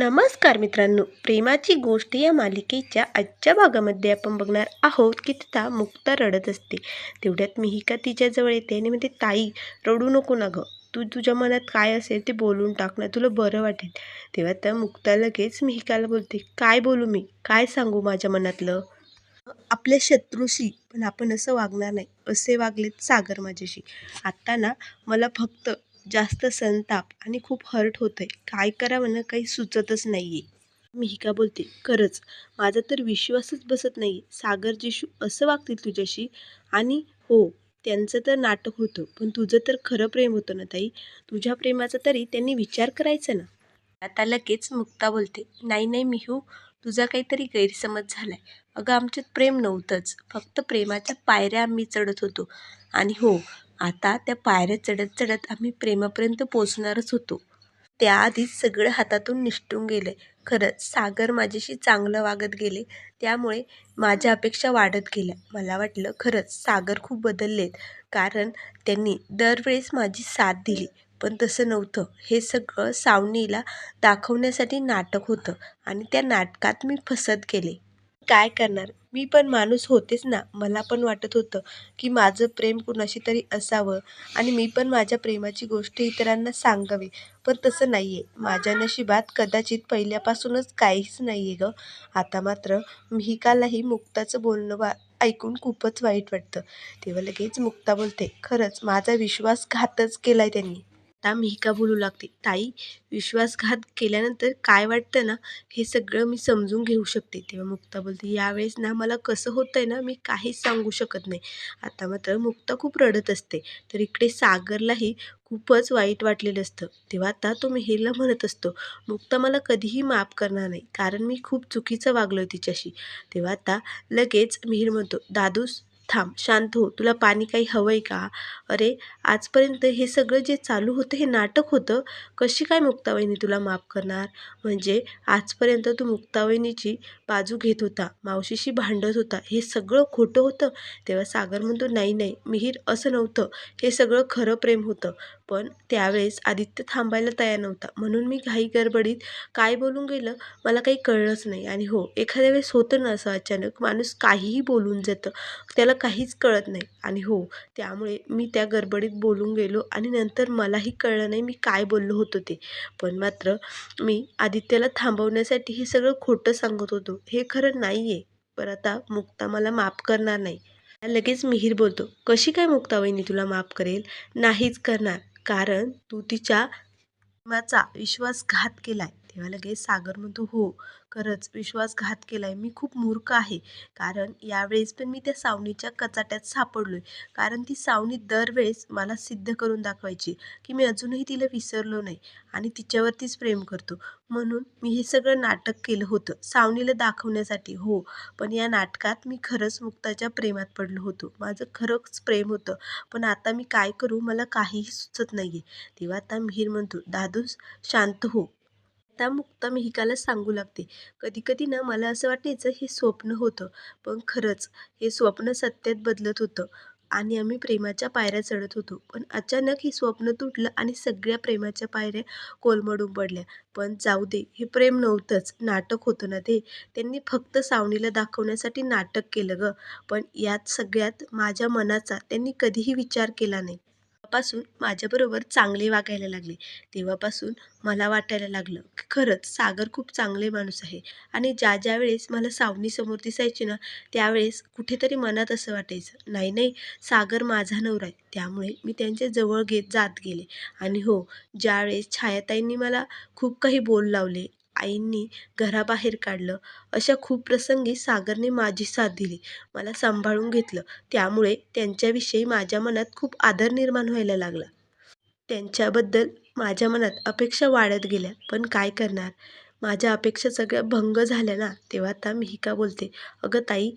नमस्कार मित्रांनो. प्रेमाची गोष्ट या मालिकेच्या आजच्या भागामध्ये आपण बघणार आहोत की तिथं मुक्ता रडत असते. तेवढ्यात मिहिका तिच्याजवळ येते आणि म्हणते ताई रडू नको ना गं. तू तुझ्या मनात काय असेल ते बोलून टाक ना तुला बरं वाटेल. तेव्हा त्या मुक्ता लगेच मिहिकाला बोलते काय बोलू मी? काय सांगू माझ्या मनातलं? आपल्या शत्रूशी पण आपण असं वागणार नाही. असे वागलेत सागर माझ्याशी. आत्ता ना मला फक्त जास्त संताप आणि खूप हर्ट होतं आहे काय करावं ना काही सुचतच नाही आहे मिहिका बोलते? खरंच माझा तर विश्वासच बसत नाही सागर जिशू असं वागतील तुझ्याशी? आणि हो त्यांचं तर नाटक होतं पण तुझं तर खरं प्रेम होतं ना ताई? तुझ्या प्रेमाचा तरी त्यांनी विचार करायचा ना? आता लगेच मुक्ता बोलते नाही नाही मिहू तुझा काहीतरी गैरसमज झालाय. अगं आमच्यात प्रेम नव्हतंच. फक्त प्रेमाच्या पायऱ्या आम्ही चढत होतो. आणि हो आता त्या पायऱ्या चढत चढत आम्ही प्रेमापर्यंत पोचणारच होतो. त्याआधीच सगळं हातातून निष्ठून गेले. खरंच सागर माझ्याशी चांगलं वागत गेले त्यामुळे माझ्या अपेक्षा वाढत गेल्या. मला वाटलं खरंच सागर खूप बदललेत कारण त्यांनी दरवेळेस माझी साथ दिली. पण तसं नव्हतं. हे सगळं सावनीला दाखवण्यासाठी नाटक होतं आणि त्या नाटकात मी फसत गेले. काय करणार? मी पण माणूस होतेच ना. मला पण वाटत होतं की माझं प्रेम कुणाशी तरी असावं आणि मी पण माझ्या प्रेमाची गोष्ट इतरांना सांगावी. पण तसं नाही आहे माझ्या नशिबात कदाचित पहिल्यापासूनच काहीच नाही आहे गं. आता मात्र मिहिकालाही मुक्ताचं बोलणं वा ऐकून खूपच वाईट वाटतं. तेव्हा लगेच मुक्ता बोलते खरंच माझा विश्वासघातच केला आहे त्यांनी. आता मिहिका बोलू लागते. ताई विश्वासघात केल्यानंतर काय वाटतं ना हे सगळं मी समजून घेऊ शकते तेव्हा मुक्ता बोलते. यावेळेस ना मला कसं होतं आहे ना मी काहीच सांगू शकत नाही. आता मात्र मुक्ता खूप रडत असते. तर इकडे सागरलाही खूपच वाईट वाटलेलं असतं. तेव्हा आता तो मिहिरला म्हणत असतो मुक्ता मला कधीही माफ करणार नाही. कारण मी खूप चुकीचं वागलो तिच्याशी. तेव्हा आता लगेच मिहीर म्हणतो दादूस थांब शांत हो. तुला पाणी काही हवं आहे का? अरे आजपर्यंत हे सगळं जे चालू होतं हे नाटक होतं कशी काय मुक्तावहिनी तुला माफ करणार? म्हणजे आजपर्यंत तू मुक्तावहिनीची बाजू घेत होता मावशीशी भांडत होता हे सगळं खोटं होतं. तेव्हा सागर म्हणतो नाही नाही मिहीर असं नव्हतं. हे सगळं खरं प्रेम होतं. पण त्यावेळेस आदित्य थांबायला तयार नव्हता. म्हणून मी घाई गडबडीत काय बोलून गेलं मला काही कळलंच नाही. आणि हो एखाद्या वेळेस होतं ना असं अचानक माणूस काहीही बोलून जातं त्याला काहीच कळत नाही. आणि हो त्यामुळे मी त्या गडबडीत बोलून गेलो आणि नंतर मलाही कळलं नाही मी काय बोललो होतो ते. पण मात्र मी आदित्यला थांबवण्यासाठी हे सगळं खोटं सांगत होतो. हे खरं नाही आहे पण आता मुक्ता मला माफ करणार नाही. लगेच मिहीर बोलतो कशी काय मुक्ता वहिनी तुला माफ करेल? नाहीच करणार. कारण तू तिच्या प्रेमाचा विश्वासघात केलाय. तेव्हा लगेच सागर म्हणतो हो खरंच विश्वासघात केलाय मी खूप मूर्ख आहे. कारण यावेळेस पण मी त्या सावनीच्या कचाट्यात सापडलोय. कारण ती सावनी दरवेळेस मला सिद्ध करून दाखवायची की मी अजूनही तिला विसरलो नाही आणि तिच्यावरतीच प्रेम करतो. म्हणून मी हे सगळं नाटक केलं होतं सावनीला दाखवण्यासाठी हो. पण या नाटकात मी खरंच मुक्ताच्या प्रेमात पडलो होतो. माझं खरंच प्रेम होतं. पण आता मी काय करू मला काहीही सुचत नाही आहे तेव्हा आता मिहीर म्हणतो दादूस शांत हो. आता मुक्ता मिहिकाला सांगू लागते. कधी कधी ना मला असं वाटायचं हे स्वप्न होतं. पण खरंच हे स्वप्न सत्यात बदलत होतं. आणि आम्ही प्रेमाच्या पायऱ्या चढत होतो. पण अचानक हे स्वप्न तुटलं आणि सगळ्या प्रेमाच्या पायऱ्या कोलमडून पडल्या. पण जाऊ दे हे प्रेम नव्हतंच. नाटक होतं ना ते. त्यांनी फक्त सावनीला दाखवण्यासाठी नाटक केलं गं. पण यात सगळ्यात माझ्या मनाचा त्यांनी कधीही विचार केला नाही. तेव्हापासून माझ्याबरोबर चांगले वागायला लागले. तेव्हापासून मला वाटायला लागलं की खरंच सागर खूप चांगले माणूस आहे. आणि ज्या ज्या वेळेस मला सावनीसमोर दिसायची ना त्यावेळेस कुठेतरी मनात असं वाटायचं नाही नाही सागर माझा नवरा आहे. त्यामुळे मी त्यांच्या जवळ घेत जात गेले. आणि हो ज्यावेळेस छायाताईंनी मला खूप काही बोल लावले आईंनी घराबाहेर काढलं. अशा खूप प्रसंगी सागरने माझी साथ दिली. मला सांभाळून घेतलं. त्यामुळे त्यांच्याविषयी माझ्या मनात खूप आदर निर्माण व्हायला लागला. त्यांच्याबद्दल माझ्या मनात अपेक्षा वाढत गेल्या. पण काय करणार? माझ्या अपेक्षा सगळ्या भंग झाल्या ना तेव्हा आता मिहिका बोलते? अगं ताई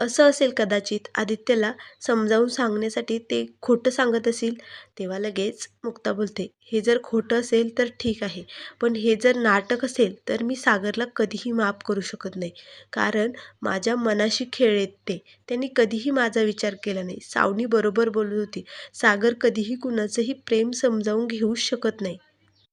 असं असेल कदाचित आदित्यला समजावून सांगण्यासाठी ते खोटं सांगत असेल तेव्हा लगेच मुक्ता बोलते हे जर खोटं असेल तर ठीक आहे पण हे जर नाटक असेल तर मी सागरला कधीही माफ करू शकत नाही कारण माझ्या मनाशी खेळ ते त्यांनी कधीही माझा विचार केला नाही सावनी बरोबर बोलत होती सागर कधीही कुणाचंही प्रेम समजावून घेऊ शकत नाही.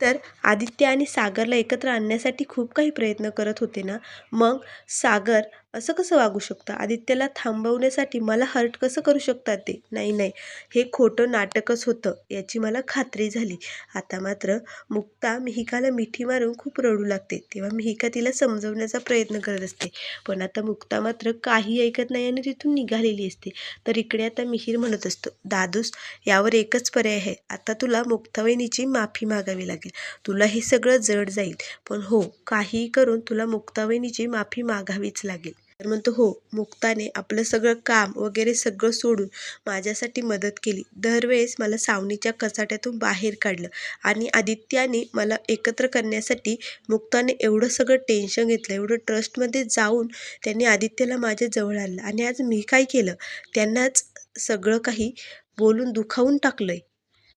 तर आदित्य आणि सागरला एकत्र आणण्यासाठी खूप काही प्रयत्न करत होते ना मग सागर असं कसं वागू शकतं? आदित्यला थांबवण्यासाठी मला हर्ट कसं करू शकतात ते? नाही नाही. हे खोटं नाटकच होतं याची मला खात्री झाली. आता मात्र मुक्ता मिहिकाला मिठी मारून खूप रडू लागते तेव्हा मिहिका तिला समजवण्याचा प्रयत्न करत असते. पण आता मुक्ता मात्र काही ऐकत नाही आणि तिथून निघालेली असते. तर इकडे आता मिहीर म्हणत असतो दादूस यावर एकच पर्याय आहे. आता तुला मुक्तावहिनीची माफी मागावी लागेल. तुला हे सगळं जड जाईल. पण हो काही करून तुला मुक्तावहिनीची माफी मागावीच लागेल. तर म्हणतो हो मुक्ताने आपलं सगळं काम वगैरे सगळं सोडून माझ्यासाठी मदत केली. दरवेळेस मला सावनीच्या कचाट्यातून बाहेर काढलं आणि आदित्याने मला एकत्र करण्यासाठी मुक्ताने एवढं सगळं टेन्शन घेतलं एवढं ट्रस्टमध्ये जाऊन त्यांनी आदित्यला माझ्या जवळ आणलं. आणि आज मी काय केलं? त्यांनाच सगळं काही बोलून दुखावून टाकलं आहे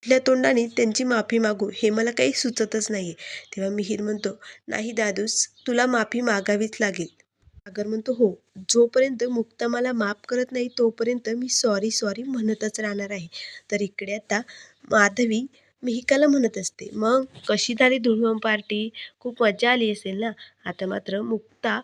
आपल्या तोंडाने त्यांची माफी मागू हे मला काही सुचतच नाही आहे तेव्हा मिहीर म्हणतो नाही दादूस तुला माफी मागावीच लागेल. सागर म्हणतो हो जोपर्यंत मुक्ता मला माफ करत नाही तोपर्यंत मी सॉरी सॉरी म्हणतच राहणार आहे. तर इकडे आता माधवी मिहिकाला म्हणत असते मग कशी झाली धुळवम पार्टी खूप मजा आली असेल ना? आता मात्र मुक्ता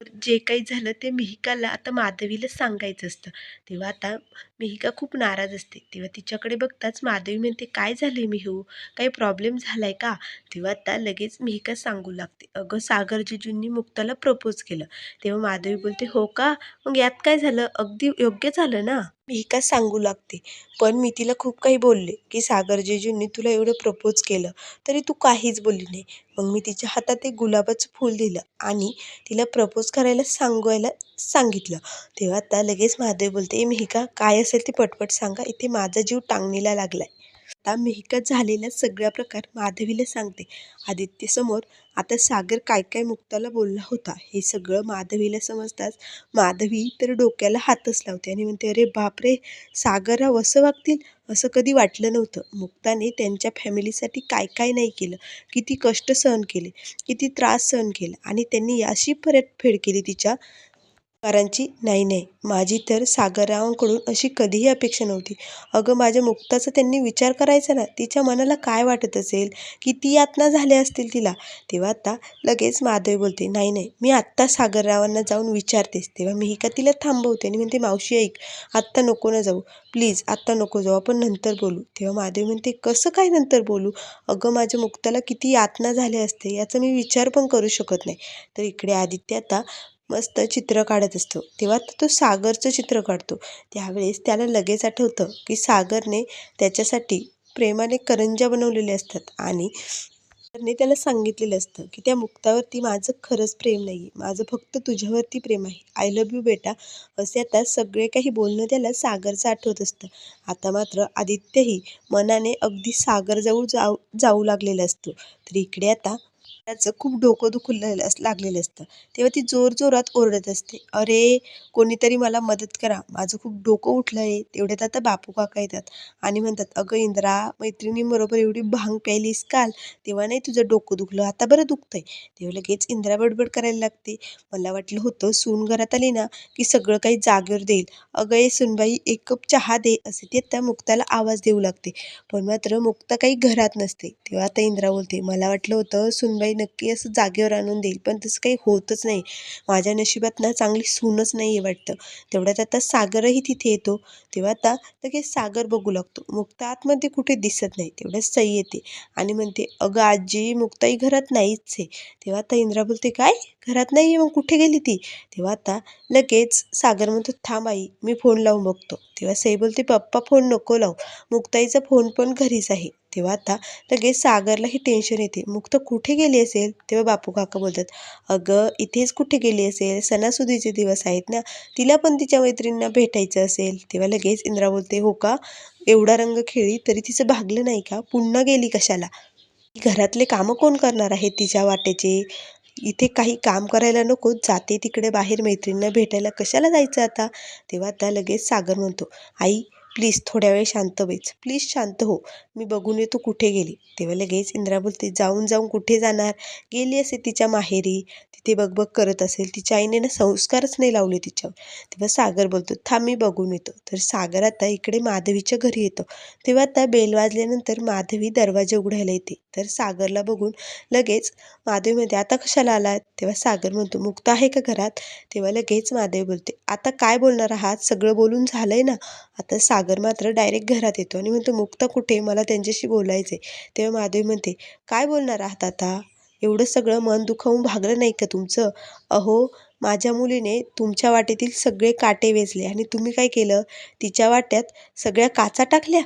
जे काही झालं ते मिहिकाला आता माधवीला सांगायचं असतं. तेव्हा आता मिहिका खूप नाराज असते. तेव्हा तिच्याकडे बघताच माधवी म्हणते काय झाले मिहू? काही प्रॉब्लेम झालाय का? तेव्हा आता लगेच मिहिका सांगू लागते. अगं सागर जिजूंनी मुक्ताला प्रपोज केलं. तेव्हा माधवी बोलते हो का? मग यात काय झालं? अगदी योग्य झालं ना? मी मिहिका सांगू लागते? पण मी तिला खूप काही बोलले की सागर जेजूंनी तुला एवढं प्रपोज केलं तरी तू काहीच बोलली नाही. मग मी तिच्या हातात एक गुलाबाचं फूल दिलं आणि तिला प्रपोज करायला सांगायला सांगितलं. तेव्हा आता लगेच महादेव बोलते ए मिहिका काय असेल ते पटपट सांगा इथे माझा जीव टांगणीला लागलाय. आता मेहकत झालेला सगळा प्रकार माधवीला सांगते. आदित्यसमोर आता सागर काय काय मुक्ताला बोलला होता हे सगळं माधवीला समजताच माधवी तर डोक्याला हातच लावते आणि म्हणते अरे बापरे सागरराव असं वागतील? असं कधी वाटलं नव्हतं. मुक्ताने त्यांच्या फॅमिलीसाठी काय काय नाही केलं. किती कष्ट सहन केले किती त्रास सहन केला आणि त्यांनी अशी परतफेड केली तिच्या कारांची नाही नाही. माझी तर सागररावांकडून अशी कधीही अपेक्षा नव्हती. अगं माझ्या मुक्ताचा त्यांनी विचार करायचा ना तिच्या मनाला काय वाटत असेल किती यातना झाल्या असतील तिला? तेव्हा आता लगेच माधवी बोलते नाही नाही. मी आत्ता सागररावांना जाऊन विचारतेस. तेव्हा मी ही का तिला थांबवते? आणि म्हणते मावशी ऐक. आत्ता नको ना जाऊ. प्लीज आत्ता नको जाऊ. आपण नंतर बोलू. तेव्हा माधवी म्हणते कसं काय नंतर बोलू? अगं माझ्या मुक्ताला किती यातना झाल्या असते याचा मी विचार पण करू शकत नाही. तर इकडे आदित्य आता मस्त चित्र काढत असतो. तेव्हा तो सागरचं चित्र काढतो. त्यावेळेस त्याला लगेच आठवतं की सागरने त्याच्यासाठी प्रेमाने करंज्या बनवलेल्या असतात आणि ने त्याला सांगितलेलं असतं की त्या मुक्तावरती माझं खरंच प्रेम नाही आहे माझं फक्त तुझ्यावरती प्रेम आहे. आय लव्ह यू बेटा. असे आता सगळे काही बोलणं त्याला सागरचं आठवत असतं. आता मात्र आदित्यही मनाने अगदी सागरजवळ जाऊ जाऊ लागलेलं असतो. तर इकडे आता त्याचं खूप डोकं दुखलेलं अस लागलेलं असतं. तेव्हा ती जोरजोरात ओरडत असते. अरे कोणीतरी मला मदत करा. माझं खूप डोकं उठलं आहे तेवढ्यात आता बापू काका येतात आणि म्हणतात अगं इंद्रा मैत्रिणींबरोबर एवढी भांग प्यायलीस काल. तेव्हा नाही तुझं डोकं दुखलं? आता बरं दुखतंय. तेव्हा लगेच इंद्रा बडबड करायला लागते. मला वाटलं होतं सून घरात आली ना की सगळं काही जागेवर देईल. अगं ए सुनबाई एक कप चहा दे. असे ते त्या मुक्ताला आवाज देऊ लागते. पण मात्र मुक्ता काही घरात नसते. तेव्हा आता इंद्रा बोलते मला वाटलं होतं सुनबाई नक्की असं जागेवर आणून देईल. पण तसं काही होतच नाही. माझ्या नशिबात ना चांगली सूनच नाही आहे वाटतं. तेवढ्यात आता सागरही तिथे येतो. तेव्हा आता लगेच सागर बघू लागतो. मुक्ता आतमध्ये कुठे दिसत नाही. तेवढ्यात सई येते आणि म्हणते अगं आजी मुक्ताई घरात नाहीच आहे. तेव्हा आता इंद्रा बोलते काय? घरात नाही आहे मग कुठे गेली ती? तेव्हा आता लगेच सागर म्हणतो थांब आई मी फोन लावून बघतो. तेव्हा सई बोलते पप्पा फोन नको लावू. मुक्ताईचा फोन पण घरीच आहे. तेव्हा आता लगेच सागरलाही टेन्शन येते. मुक्त कुठे गेली असेल? तेव्हा बापू काका बोलतात अगं इथेच कुठे गेली असेल? सणासुदीचे दिवस आहेत ना. तिला पण तिच्या मैत्रिणींना भेटायचं असेल. तेव्हा लगेच इंद्रा बोलते हो का? एवढा रंग खेळी तरी तिचं भागलं नाही का? पुन्हा गेली कशाला? घरातले कामं कोण करणार आहेत तिच्या वाटेचे? इथे काही काम करायला नको. जाते तिकडे बाहेर मैत्रिणींना भेटायला. कशाला जायचं आता? तेव्हा आता लगेच सागर म्हणतो आई प्लीज थोड्या वेळ शांत व्हायचं प्लीज शांत हो. मी बघून येतो कुठे गेली. तेव्हा लगेच इंद्रा बोलते जाऊन जाऊन कुठे जाणार? गेली असे तिच्या माहेरी. तिथे बघबघ करत असेल. तिच्या आईने ना संस्कारच नाही लावले तिच्यावर. तेव्हा सागर बोलतो थांब मी बघून येतो. तर सागर आता इकडे माधवीच्या घरी येतो. तेव्हा आता बेल वाजल्यानंतर माधवी दरवाजा उघडायला येते. तर सागरला बघून लगेच माधवी म्हणते आता कशाला आलात? तेव्हा सागर म्हणतो मुक्त आहे का घरात? तेव्हा लगेच माधवी बोलते आता काय बोलणार आहात? सगळं बोलून झालंय ना. आता सागर सागर मात्र डायरेक्ट घरात येतो आणि म्हणतो मुक्ता कुठे? मला त्यांच्याशी बोलायचं आहे तेव्हा माधवी म्हणते काय बोलणार आहात आता? एवढं सगळं मन दुखावून भागलं नाही का तुमचं? अहो माझ्या मुलीने तुमच्या वाटेतील सगळे काटे वेचले आणि तुम्ही काय केलं? तिच्या वाट्यात सगळ्या काचा टाकल्या?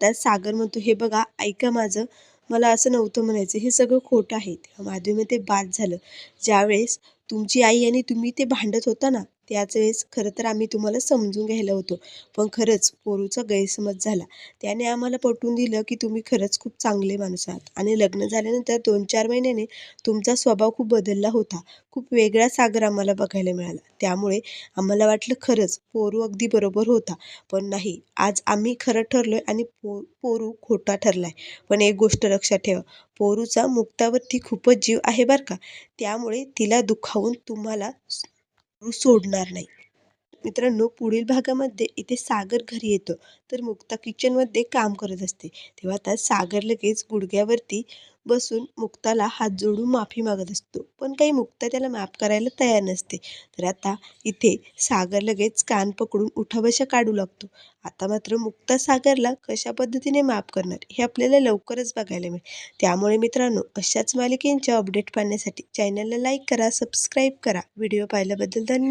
तर सागर म्हणतो हे बघा ऐका माझं. मला असं नव्हतं म्हणायचं. हे सगळं खोटं आहे. माधवी म्हणते बाद झालं. ज्यावेळेस तुमची आई आणि तुम्ही ते भांडत होता ना त्याच वेळेस खरं तर आम्ही तुम्हाला समजून घ्यायला होतो. पण खरंच पोरूचा गैरसमज झाला. त्याने आम्हाला पटवून दिलं की तुम्ही खरंच खूप चांगले माणूस आहात. आणि लग्न झाल्यानंतर दोन चार महिन्याने तुमचा स्वभाव खूप बदलला होता. खूप वेगळा सागर आम्हाला बघायला मिळाला. त्यामुळे आम्हाला वाटलं खरंच पोरू अगदी बरोबर होता. पण नाही आज आम्ही खरं ठरलो आहे आणि पो पोरू खोटा ठरलाय. पण एक गोष्ट लक्षात ठेवा पोरूचा मुक्तावरती खूपच जीव आहे बरं का? त्यामुळे तिला दुखावून तुम्हाला सोडणार नाही. मित्रांनो पुढील भागामध्ये इथे सागर घरी येतो तर मुक्ता किचनमध्ये काम करत असते. तेव्हा आता सागर लगेच गुडघ्यावरती बसून मुक्ताला हात जोडून माफी मागत असतो. पण काही मुक्ता त्याला माफ करायला तयार नसते. तर आता इथे सागर लगेच कान पकडून उठाबशा काढू लागतो. आता मात्र मुक्ता सागरला कशा पद्धतीने माफ करणार हे आपल्याला लवकरच बघायला मिळेल. त्यामुळे मित्रांनो अशाच मालिकेंच्या अपडेट पाहण्यासाठी चॅनलला लाईक करा सबस्क्राईब करा. व्हिडिओ पाहिल्याबद्दल धन्यवाद.